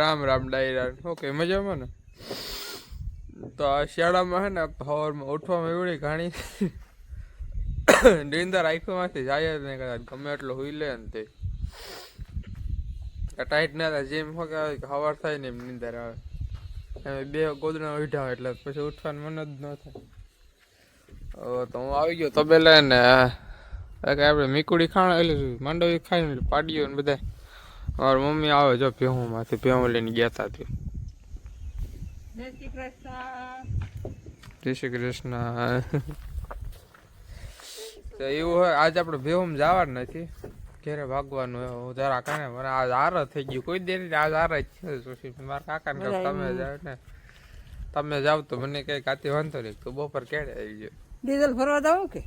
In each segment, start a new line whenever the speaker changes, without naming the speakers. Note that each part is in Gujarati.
રામ રામ ડાયરા. ઓકે, મજામાં ને? તો આ શિયાળામાં હે ને સવારમાં ઉઠવામાં એવડી ઘણી નિંદર આંખોમાંથી જાય જ નહીં કદાચ, ગમે એટલો હુઈ લે ને તે. ટાઈટ ના થાય જેમ હો કે સવાર થાય ને એમ નિંદર આવે. એમ બે ગોદડા ઉઠ્યા એટલે પછી ઉઠવાનું મન જ ન થાય. તો હું આવી ગયો તબેલા ને આપણે મીકુડી ખાણ એટલે માંડવી ખાઈને પાડીઓ ને બધા મારી મમ્મી આવે જો ભેહુંમાંથી ભેહું લઈને ગયા હતા તે.
જય શ્રી કૃષ્ણ.
તો એવું હોય આજે આપણે ભેહું જવાનું નથી. ઘેરે ભાગવાનું હું જરા કાને મને આજ હાર થઈ ગયું. કોઈ દે આજ હાર જ છે મારા કાકાને ને તમે જાવ ને તમે જાવ તો મને કઈ કાતી વાંધો નહીં. તો બપોર કેડે આવી ગયો.
ડીઝલ ફરવા જાવ કે?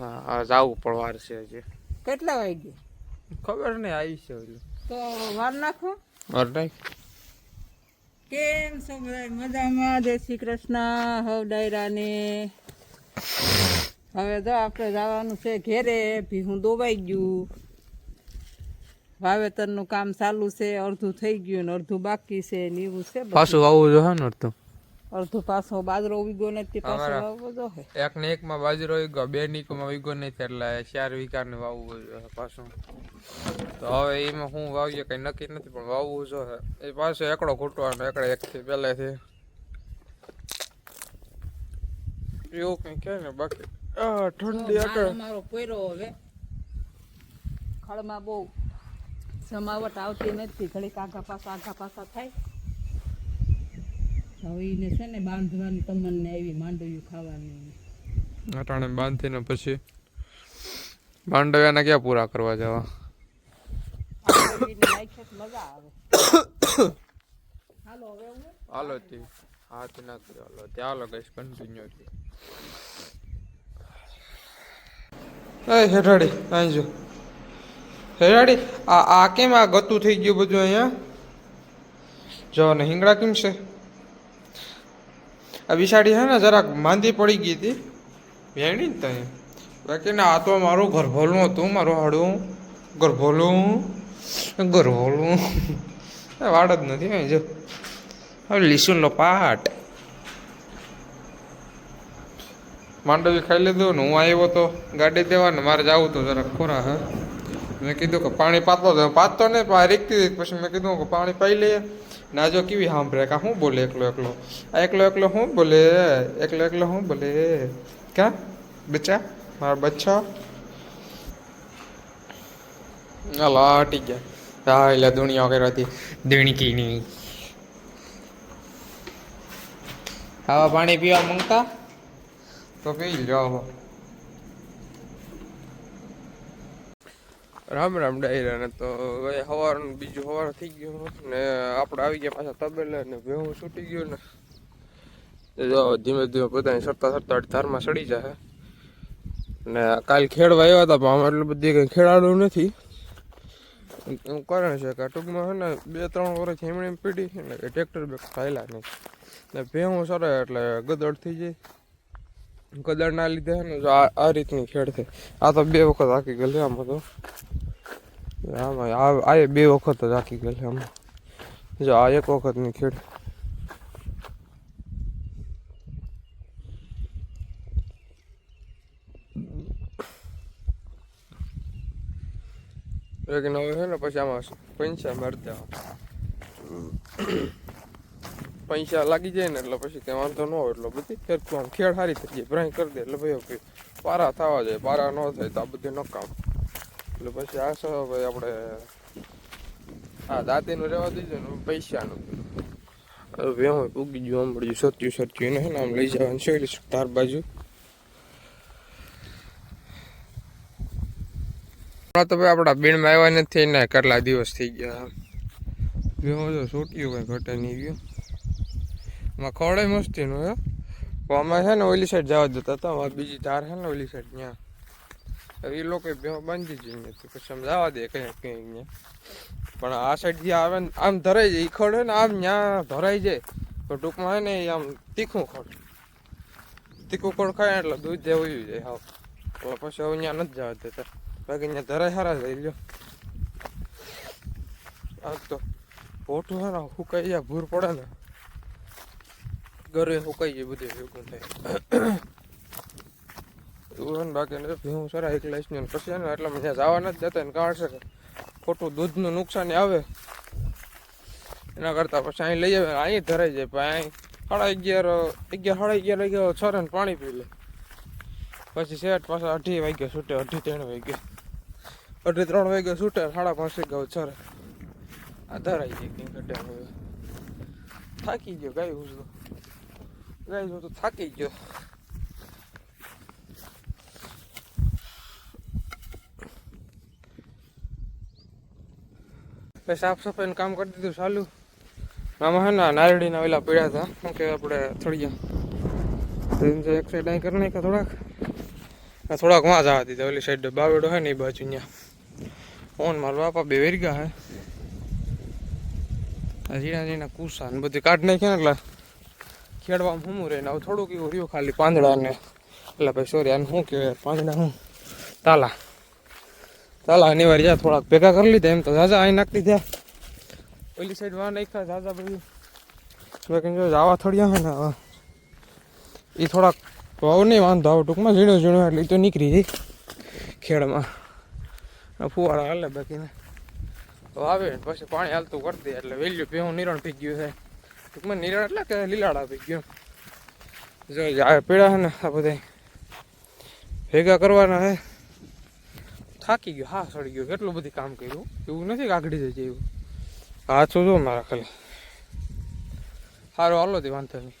હા જાવું પણ વાર છે હજી.
કેટલા વાગે
ખબર નહીં આવી છે
તો વાર નાખો.
વાર નાખ.
કેમ છો બધા મજામાં? જય શ્રી કૃષ્ણ. હવ ડાયરાને. હવે તો આપણે જવાનું છે ઘેરે ભીહું દોવાઈ ગયું. વાવેતરનું કામ ચાલુ છે અડધું થઈ ગયું ને અડધું બાકી છે ને એવું છે
પાછું આવું જો ને તો
અડધું પાછો બાજરો ઉગ્યો નથી પાછો વાવવો જોઈએ
એક ને એક માં બાજરો વીગો બે નીકમાં વીગો નહીં એટલે ચાર વીઘા ને વાવવું જોઈએ પાછું. તો હવે એમાં હું વાવીએ કઈ નક્કી નથી પણ વાવવું જો એ પાછો એકડો ઘૂંટવાનો એકડે એક થી પહેલેથી. એવું કઈ કે ને બાકી. ઠંડી આકડે
મારો પૈરો હવે. ખળમાં બહુ જમાવટ આવતી નથી ઘડીક આગા પાછા આઘા પાછા થાય. હવે એને છે ને બાંધવાની તમને આવી માંડવ્યું ખાવાની.
અટાણે બાંધીને પછી માંડવ્યાના ક્યાં પૂરા કરવા જવા?
તો હાલો હવે હું?
હાલો ના કર્યો. હાલો ત્યાં હાલો ગઈશ કન્ટિન્યુ એ હેઠાડી અહીં જો. આ આ કેમ આ ગતું થઈ ગયું બધું અહીંયા? જો ને હિંગડા કેમ છે? આ વિશાળી છે ને જરાક માંદી પડી ગઈ હતી. ભેણી ને ત્યાં બાકી ને, આ તો મારું ગરભોલું હતું, મારું હાડું. ગરભોલું ગરભોલું વાડ જ નથી જો. હવે લીસુનો પાટ. માંડવી ખાઈ લીધું ને હું આવ્યો તો ગાડી દેવા ને મારે જવું તો જરા ખોરા, હા. મેં કીધું કે પાણી પાતો પાતો ને પણ આ રીકતી. પછી મેં કીધું કે પાણી પાઈ લઈએ. ને, જો કેવી સાંભળે? કા હું બોલે એકલો એકલો? આ એકલો એકલો શું બોલે? એકલો એકલો શું બોલે? ક્યાં બચ્ચા? મારા બચ્ચા? હાલો હટી ગયા. હા, એટલે દુનિયા કરવાથી દીણકી નહીં ખાવા પાણી પીવા માંગતા? તો પી જાઓ રામ રામ ડાયરા ને તો સવારનું બીજું સવાર થઈ ગયું ને આપણે આવી ગયા પાછા તબેલે ને વેહું છૂટી ગયું ને. ધીમે ધીમે બધાની સરતા સરતા ધારમાં સડી જાય ને કાલ ખેડવા આવ્યા હતા પણ આમાં એટલું બધી કંઈ ખેડાડું નથી. એવું કારણ છે કે ટૂંકમાં છે ને બે ત્રણ વર્ષ એમણે પીડી છે ને એ ટ્રેક્ટર બે ખાયેલા નહીં. ને ભેહું સરે એટલે ગદડ થઈ જાય. ગદડના લીધે છે ને આ રીતની ખેડ થઈ આ તો બે વખત આખી ગયેલી આમાં તો. આમાં આ બે વખત જ આખી ગયેલી આમાં. જો આ એક વખતની ખેડ એક નવે છે ને, પછી આમાં પૈસા મારી દેવા પૈસા લાગી જાય ને, એટલે પછી કઈ વાંધો ન હોય, એટલે બધી આમ ખેડ સારી થઈ જાય. ભરાઈ કરી દે, એટલે ભાઈ પારા થવા જાય, પારા ન થાય તો આ બધું નકામ. એટલે પછી આ શું ભાઈ આપણે હા દાંતીનું રહેવા દીધું ને પૈસાનું. હું ઉગી ગયું, આમ પડ્યું સત્યું સત્યું એને આમ લઈ જવાનું છે તાર બાજુ. હમણાં તો ભાઈ આપણા બેનમાં આવ્યા નથી, ને કેટલા દિવસ થઈ ગયા. ભેહું તો છૂટ્યું કંઈ ઘટે નહીં ગયું. એમાં ખવડાય મસ્તીનું, હે. પણ અમે છે ને ઓલી સાઈડ જવા જતા હતા બીજી તાર છે ને ઓલી સાઈડ ત્યાં. એ લોકો બાંધી જ નથી પછી આમ જવા દે કંઈક કંઈક પણ આ સાઈડ જે આવે ને, આમ ધરાઈ જાય એ ખડ ને, આમ ત્યાં ધરાઈ જાય. તો ટૂંકમાં હોય ને એ આમ તીખું ખોડ. તીખું ખડ ખાય એટલે દૂધ જે ઉયું જાય હાવ. એટલે પછી હવે ત્યાં નથી જવા દેતા. બાકી ત્યાં ધરાય સારા જઈ લ્યો. આ તો પોટું ને સુકાઈ જાય, ભૂર પડે ને. ઘરે સુકાઈ જાય, બધું ભેગું થાય. છે ને બાકી ને સરા એક લઈશ ને પછી ને એટલે મને જવા નથી જતા ને છે કે ખોટું દૂધનું નુકસાન આવે. એના કરતાં પછી અહીં લઈ આવે, અહીં ધરાઈ જાય, પણ અહીં સાડા અગિયાર અગિયાર, સાડા અગિયાર વાગ્યા છરે ને પાણી પી લે. પછી શેઠ પાછા અઢી વાગ્યા છૂટે, અઢી ત્રણ વાગ્યા. અઢી ત્રણ વાગ્યા છૂટે, સાડા પાંચ વાગ્યા છરે આ ધરાઈ જાય કંઈ ઘટે હવે થાકી ગયો, ગાય હું તો ગાય હું તો થાકી ગયો. પછી સાફ સફાઈનું કામ કરી દીધું ચાલુ. આમાં હે ને નારળીના ઓલા પીડા હતા. શું કે આપણે થોડી એક સાઈડ અહીં કરી નાખ્યા થોડાક. થોડાક વાં જવા દીધા. ઓલી સાઈડ બાવેડો હે ને એ બાજુ અહીંયા ઓન મારો બાપા બે વેરગા હે. ઝીણા ઝીણા કુસા ને બધી કાઢ નાખ્યા એટલે ખેડવામાં હું રહે હવે થોડુંક એવું રહ્યું ખાલી પાંદડા ને. એટલે ભાઈ સોરી આને શું કહેવાય? પાંદડા હું. તાલા. તાલા વાર જા, થોડાક ભેગા કરી લીધા એમ તો. ઝાઝા અહીં નાખતી થયા ઓલી સાઈડ વાહ નાખ્યા ઝાઝા બધું. બાકી જો આવા થોડિયા હોય ને આવા. એ થોડાક ભાવ નહીં, વાંધો આવે, ટૂંકમાં ઝીણો ઝીણો એટલે તો નીકળી જાય ખેડમાં. આ ફુવારા હાલે બાકીને. તો આવે પછી પાણી હાલતું કરી દે, એટલે વેલ્યુ પીવું નિરણ પી ગયું છે. ટૂંકમાં નિરણ એટલે કે લીલાડા પી ગયું. જો પીડા છે ને આ બધા ભેગા કરવાના હે થાકી ગયો. હા, સડી ગયો. એટલું બધું કામ કર્યું? એવું નથી કે આગળ જાય એવું? હાથો જો મારા ખાલી. સારું હાલો તે વાંધો નહીં.